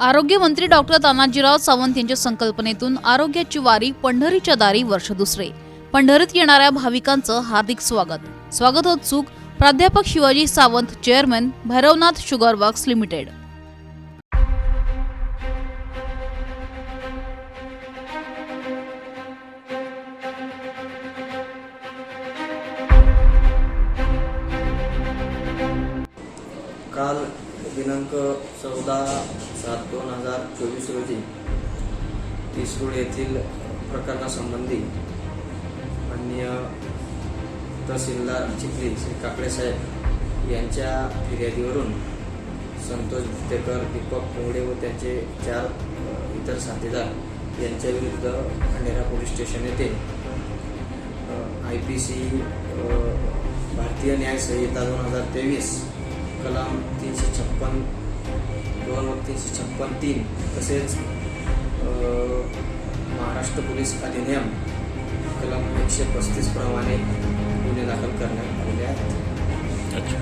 आरोग्यमंत्री डॉक्टर तानाजीराव सावंत यांच्या संकल्पनेतून आरोग्याची वारी पंढरीच्या दारी वर्ष दुसरे. पंढरीत येणाऱ्या भाविकांचं हार्दिक स्वागत. स्वागतोत्सुक प्राध्यापक Shivaji Sawant chairman Bhairavnath sugar works limited काल दिनांक चौदा सात दोन हजार चोवीस रोजी तिसरूळ येथील प्रकरणासंबंधी माननीय तहसीलदार चिखली श्री काकडे साहेब यांच्या फिर्यादीवरून संतोष भुतेकर दीपक कोंगडे व त्यांचे चार इतर साथीदार यांच्याविरुद्ध खंडेरा पोलीस स्टेशन येथे I P C Bharatiya Nyaya Sanhita दोन हजार तेवीस कलम तीनशे छप्पन दोन व तीनशे छप्पन तीन. तसेच महाराष्ट्र पोलीस अधिनियम कलम एकशे पस्तीस प्रमाणे गुन्हे दाखल करण्यात आलेले आहेत. अच्छा.